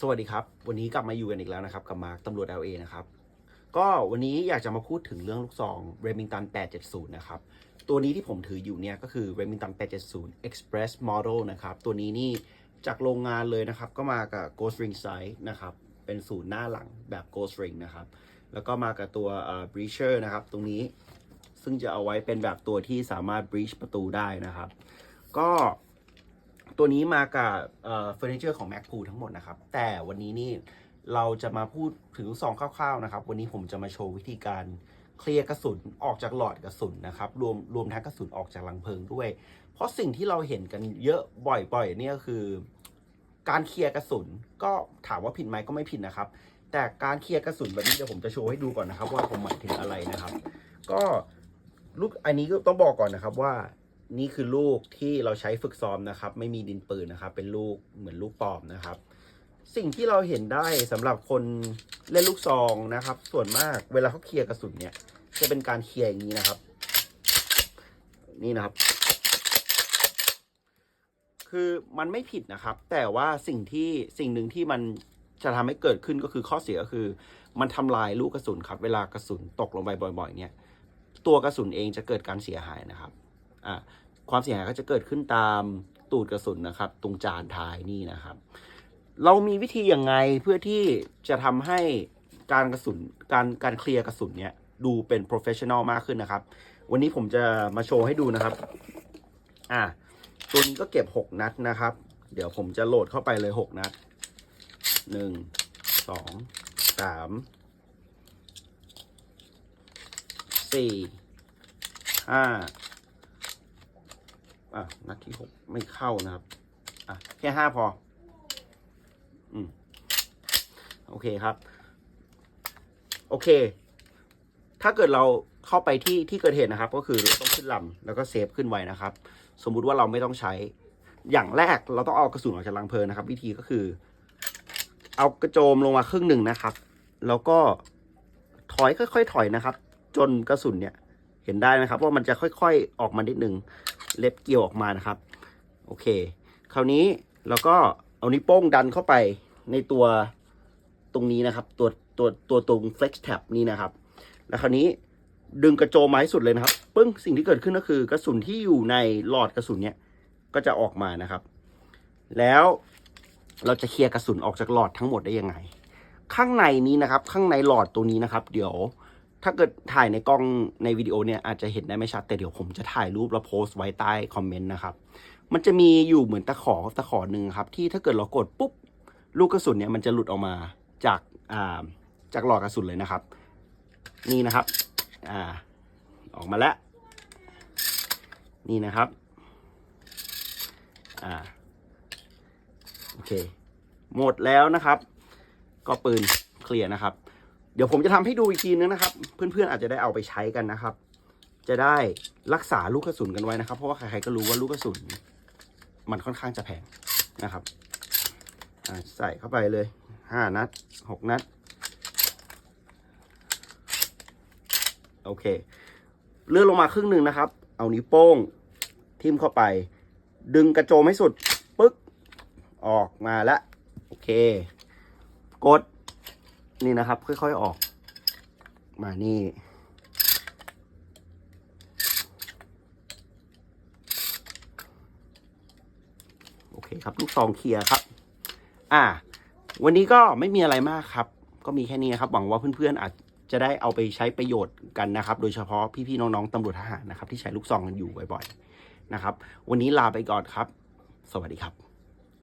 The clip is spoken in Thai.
สวัสดีครับ วันนี้กลับมาอยู่กันอีกแล้วนะครับ กับมาร์คตำรวจ LA นะครับ ก็วันนี้อยากจะมาพูดถึงเรื่องลูกซอง Remington 870 นะครับ ตัวนี้ที่ผมถืออยู่เนี่ยก็คือ Remington 870 Express Model นะครับ ตัวนี้นี่จากโรงงานเลยนะครับ ก็มากับ Ghost Ring Sight นะครับ เป็นศูนย์หน้าหลังแบบ Ghost Ring นะครับ แล้วก็มากับตัว breacher นะครับ ตรงนี้ซึ่งจะเอาไว้เป็นแบบตัวที่สามารถ breach ประตูได้นะครับ ก็ ตัวนี้มากับเฟอร์นิเจอร์ของ Mac p o o ทั้งหมดนะครับ แต่วันนี้นี่เราจะมาพูดถึงซองคร่าวๆนะครับ วันนี้ผมจะมาโชว์วิธีการเคลียร์กระสุนออกจากหลอดกระสุนนะครับ รวมรวมทั้งกระสุนออกจากลังเพลิงด้วย เพราะสิ่งที่เราเห็นกันเยอะบ่อยๆเนี่ยคือ การเคลียร์กระสุนก็ถามว่าผิดไหมก็ไม่ผิดนะครับ แต่การเคลียร์กระสุนแบบนี้เดี๋ยวผมจะโชว์ให้ดูก่อนนะครับ ว่าผมหมายถึงอะไรนะครับ ก็ลูกอันนี้ก็ต้องบอกก่อนนะครับว่า นี่คือลูกที่เราใช้ฝึกซ้อมนะครับ ไม่มีดินปืนนะครับ เป็นลูกเหมือนลูกปลอมนะครับ สิ่งที่เราเห็นได้สำหรับคนเล่นลูกซองนะครับ ส่วนมากเวลาเขาเคลียร์กระสุนเนี่ย จะเป็นการเคลียร์อย่างนี้นะครับ นี่นะครับ คือมันไม่ผิดนะครับ แต่ว่าสิ่งที่สิ่งหนึ่งที่มันจะทำให้เกิดขึ้นก็คือข้อเสียก็คือ มันทำลายลูกกระสุนครับ เวลากระสุนตกลงไปบ่อย ๆ เนี่ย ตัวกระสุนเองจะเกิดการเสียหายนะครับ อ่าความเสียหายก็จะเกิดขึ้นตามตูดกระสุนนะครับ ตรงจานท้ายนี่นะครับ เรามีวิธียังไงเพื่อที่จะทำให้การกระสุนการการเคลียร์กระสุนเนี่ยดูเป็น professional มากขึ้นนะครับ วันนี้ผมจะมาโชว์ให้ดูนะครับ อ่าตัวนี้ก็เก็บ 6 นัดนะครับ เดี๋ยวผมจะโหลดเข้าไปเลย 6 นัด 1 2 3 4 5 อะนัดที่6ไม่เข้านะครับ อะแค่5พอ อืม โอเคครับ โอเค ถ้าเกิดเราเข้าไปที่ที่เกิดเหตุนะครับ ก็คือต้องขึ้นลำแล้วก็เซฟขึ้นไว้นะครับ สมมุติว่าเราไม่ต้องใช้ อย่างแรกเราต้องเอากระสุนออกจากลังเพลิงนะครับ วิธีก็คือ เอากระโจมลงมาครึ่งหนึ่งนะครับ แล้วก็ถอยค่อย ๆ ถอยนะครับ จนกระสุนเนี่ย เห็นได้ไหมครับว่ามันจะค่อยๆออกมานิดนึงเล็บเกี่ยวออกมานะครับ โอเค คราวนี้เราก็เอานิ้วโป้งดันเข้าไปในตัวตรงนี้นะครับ ตัวตัวตัวตรง flex tab นี่นะครับ แล้วคราวนี้ดึงกระโจมมาให้สุดเลยนะครับปึ้งสิ่งที่เกิดขึ้นก็คือกระสุนที่อยู่ในหลอดกระสุนเนี่ยก็จะออกมานะครับ แล้วเราจะเคลียร์กระสุนออกจากหลอดทั้งหมดได้ยังไง ข้างในนี้นะครับ ข้างในหลอดตัวนี้นะครับ เดี๋ยว ถ้าเกิดถ่ายในกล้องในวิดีโอเนี่ยอาจจะเห็นได้ไม่ชัดแต่เดี๋ยวผมจะถ่ายรูปแล้วโพสต์ไว้ใต้คอมเมนต์นะครับ มันจะมีอยู่เหมือนตะขอตะขอหนึ่งครับ ที่ถ้าเกิดเรากดปุ๊บลูกกระสุนเนี่ยมันจะหลุดออกมาจากอ่าจากหลอดกระสุนเลยนะครับ นี่นะครับอ่าออกมาแล้ว นี่นะครับอ่าโอเค หมดแล้วนะครับ ก็ปืนเคลียร์นะครับ เดี๋ยวผมจะทำให้ดูอีกทีนึงนะครับ เพื่อนๆอาจจะได้เอาไปใช้กันนะครับ จะได้รักษาลูกกระสุนกันไว้นะครับ เพราะว่าใครๆก็รู้ว่าลูกกระสุน มันค่อนข้างจะแพงนะครับใส่เข้าไปเลยห้านัดหกนัด โอเค เลื่อนลงมาครึ่งหนึ่งนะครับ เอานิ้วโป้ง ทิ่มเข้าไป ดึงกระโจมให้สุดปึ๊กออกมาแล้วโอเค กด นี่นะครับ ค่อยๆออก มานี่โอเคครับ ลูกซองเคลียร์ครับ อ่า วันนี้ก็ไม่มีอะไรมากครับ ก็มีแค่นี้ครับ หวังว่าเพื่อนๆอาจจะได้เอาไปใช้ประโยชน์กันนะครับ โดยเฉพาะพี่ๆน้องๆตำรวจทหารนะครับ ที่ใช้ลูกซองกันอยู่บ่อยๆนะครับ วันนี้ลาไปก่อนครับ สวัสดีครับ